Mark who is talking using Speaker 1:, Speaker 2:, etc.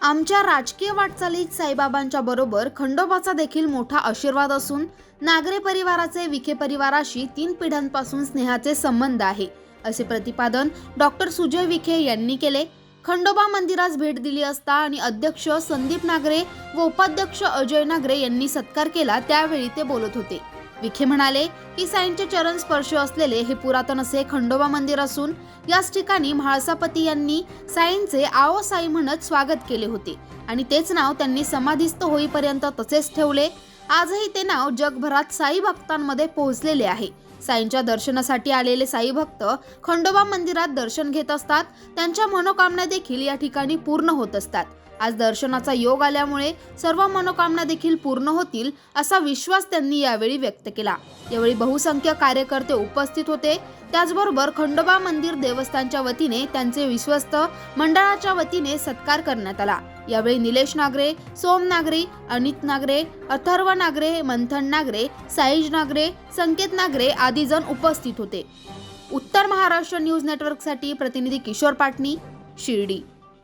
Speaker 1: आमच्या राजकीय वाटचालीत साईबाबांच्या बरोबर खंडोबाचा देखील मोठा आशीर्वाद असून नागरे परिवाराचे विखे परिवाराशी तीन पिढ्यांपासून स्नेहाचे संबंध आहे. असे प्रतिपादन डॉक्टर सुजय विखे यांनी केले. खंडोबा मंदिरास भेट दिली असता आणि अध्यक्ष संदीप नागरे व उपाध्यक्ष अजय नागरे यांनी सत्कार केला त्यावेळी ते बोलत होते. विखे म्हणाले की साईंचे चरण स्पर्श असलेले हे पुरातन असे खंडोबा मंदिर असून याच ठिकाणी म्हाळसापती यांनी साईंचे आओ साई म्हणत स्वागत केले होते. आणि तेच नाव त्यांनी समाधीस्थ होईपर्यंत तसेच ठेवले. आजही ते नाव जगभरात साई भक्तांमध्ये पोहोचलेले आहे. साईंच्या दर्शनासाठी आलेले साई भक्त खंडोबा मंदिरात दर्शन घेत असतात. त्यांच्या मनोकामना देखील या ठिकाणी पूर्ण होत असतात. आज दर्शनाचा योग आल्यामुळे सर्व मनोकामना देखील पूर्ण होतील असा विश्वास त्यांनी यावेळी व्यक्त केला. यावेळी बहुसंख्य कार्यकर्ते उपस्थित होते. त्याचबरोबर खंडोबा मंदिर देवस्थानच्या वतीने त्यांचे विश्वस्त मंडळाच्या वतीने सत्कार करण्यात आला. यावेळी निलेश नागरे सोम नागरे अनित नागरे अथर्व नागरे मंथन नागरे साईज नागरे संकेत नागरे आदी जण उपस्थित होते. उत्तर महाराष्ट्र न्यूज नेटवर्कसाठी प्रतिनिधी किशोर पाटणी शिर्डी.